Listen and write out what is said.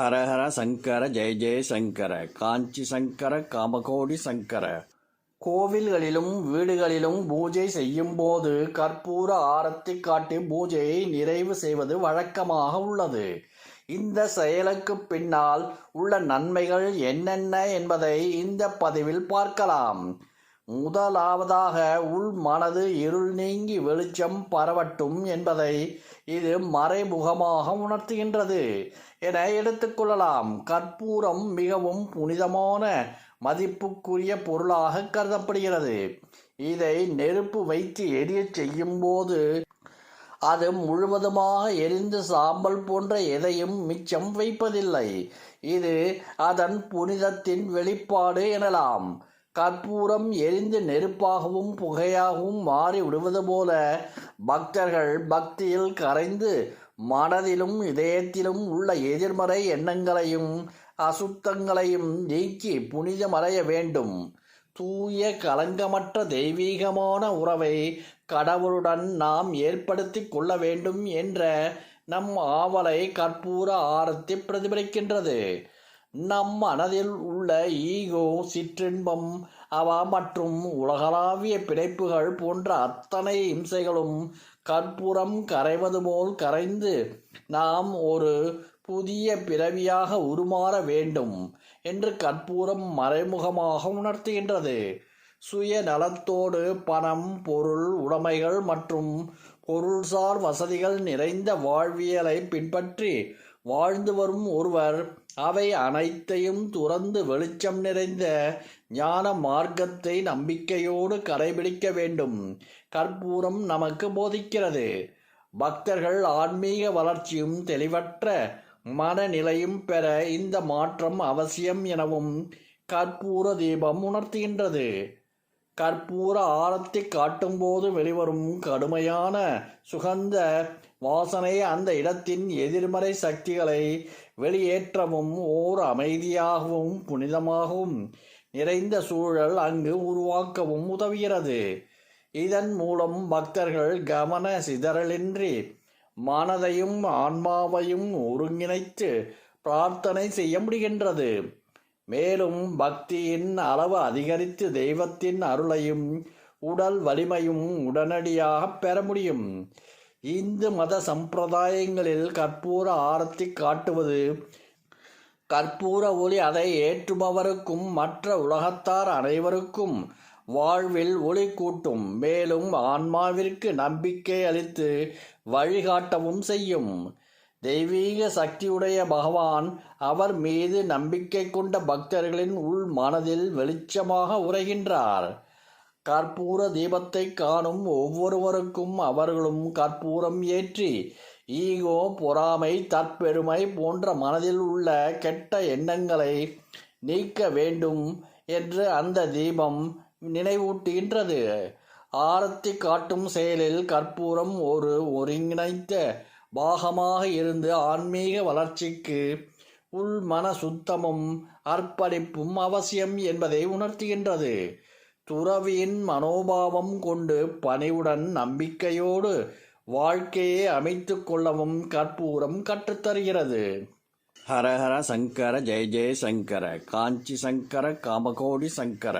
ஹரஹர சங்கர ஜெய ஜெய சங்கர காஞ்சி சங்கர காமகோடி சங்கர. கோவில்களிலும் வீடுகளிலும் பூஜை செய்யும் போது கற்பூர ஆரத்தி காட்டி பூஜையை நிறைவு செய்வது வழக்கமாக உள்ளது. இந்த செயலுக்கு பின்னால் உள்ள நன்மைகள் என்னென்ன என்பதை இந்த பதிவில் பார்க்கலாம். முதலாவதாக உள் மனது இருள் நீங்கி வெளிச்சம் பரவட்டும் என்பதை இது மறைமுகமாக உணர்த்துகின்றது. என எடுத்துக்கொள்ளலாம் கற்பூரம் மிகவும் புனிதமான மதிப்புக்குரிய பொருளாக கருதப்படுகிறது. இதை நெருப்பு வைத்து எரிய செய்யும் போது அது முழுவதுமாக எரிந்து சாம்பல் போன்ற எதையும் மிச்சம் வைப்பதில்லை. இது அதன் புனிதத்தின் வெளிப்பாடு எனலாம். கற்பூரம் எரிந்து நெருப்பாகவும் புகையாகவும் மாறி விடுவது போல பக்தர்கள் பக்தியில் கரைந்து மனதிலும் இதயத்திலும் உள்ள எதிர்மறை எண்ணங்களையும் அசுத்தங்களையும் நீக்கி புனிதமடைய வேண்டும். தூய கலங்கமற்ற தெய்வீகமான உறவை கடவுளுடன் நாம் ஏற்படுத்தி கொள்ள வேண்டும் என்ற நம் ஆவலை கற்பூர ஆரத்தி பிரதிபலிக்கின்றது. நம் மனதில் உள்ள ஈகோ சிற்றின்பம் அவ மற்றும் உலகளாவிய பிணைப்புகள் போன்ற அத்தனை இம்சைகளும் கற்பூரம் கரைவது போல் கரைந்து நாம் ஒரு புதிய பிறவியாக உருமாற வேண்டும் என்று கற்பூரம் மறைமுகமாக உணர்த்துகின்றது. சுய நலத்தோடு பணம் பொருள் உடைமைகள் மற்றும் பொருள்சார் வசதிகள் நிறைந்த வாழ்வியலை பின்பற்றி வாழ்ந்து வரும் ஒருவர் அவை அனைத்தையும் துறந்து வெளிச்சம் நிறைந்த ஞான மார்க்கத்தை நம்பிக்கையோடு கடைபிடிக்க வேண்டும். கற்பூரம் நமக்கு போதிக்கிறது. பக்தர்கள் ஆன்மீக வளர்ச்சியும் தெளிவற்ற மனநிலையும் பெற இந்த மாற்றம் அவசியம் எனவும் கற்பூர தீபம் உணர்த்துகின்றது. கற்பூர ஆரத்தி காட்டும்போது வெளிவரும் கடுமையான சுகந்த வாசனை அந்த இடத்தின் எதிர்மறை சக்திகளை வெளியேற்றவும் ஓர் அமைதியாகவும் புனிதமாகவும் நிறைந்த சூழல் அங்கு உருவாக்கவும் உதவுகிறது. இதன் மூலம் பக்தர்கள் கவன சிதறலின்றி மனதையும் ஆன்மாவையும் ஒருங்கிணைத்து பிரார்த்தனை செய்ய முடிகின்றது. மேலும் பக்தியின் அளவு அதிகரித்து தெய்வத்தின் அருளையும் உடல் வலிமையும் உடனடியாக பெற முடியும். இந்து மத சம்பிரதாயங்களில் கற்பூர ஆரத்தி காட்டுவது கற்பூர ஒளி அதை ஏற்றுபவருக்கும் மற்ற உலகத்தார் அனைவருக்கும் வாழ்வில் ஒளி கூட்டும். மேலும் ஆன்மாவிற்கு நம்பிக்கை அளித்து வழிகாட்டவும் செய்யும். தெய்வீக சக்தியுடைய பகவான் அவர் மீது நம்பிக்கை கொண்ட பக்தர்களின் உள் மனதில் வெளிச்சமாக உரைகின்றார். கற்பூர தீபத்தை காணும் ஒவ்வொருவருக்கும் அவர்களும் கற்பூரம் ஏற்றி ஈகோ பொறாமை தற்பெருமை போன்ற மனதில் உள்ள கெட்ட எண்ணங்களை நீக்க வேண்டும் என்று அந்த தீபம் நினைவூட்டுகின்றது. ஆரத்தி காட்டும் செயலில் கற்பூரம் ஒரு ஒருங்கிணைத்த பாகமாக இருந்து ஆன்மீக வளர்ச்சிக்கு உள் மன சுத்தமும் அர்ப்பணிப்பும் அவசியம் என்பதை உணர்த்துகின்றது. துறவியின் மனோபாவம் கொண்டு பணிவுடன் நம்பிக்கையோடு வாழ்க்கையை அமைத்து கொள்ளவும் கற்பூரம் கற்றுத்தருகிறது. ஹரஹர சங்கர ஜெய ஜெய சங்கர காஞ்சி சங்கர காமகோடி சங்கர.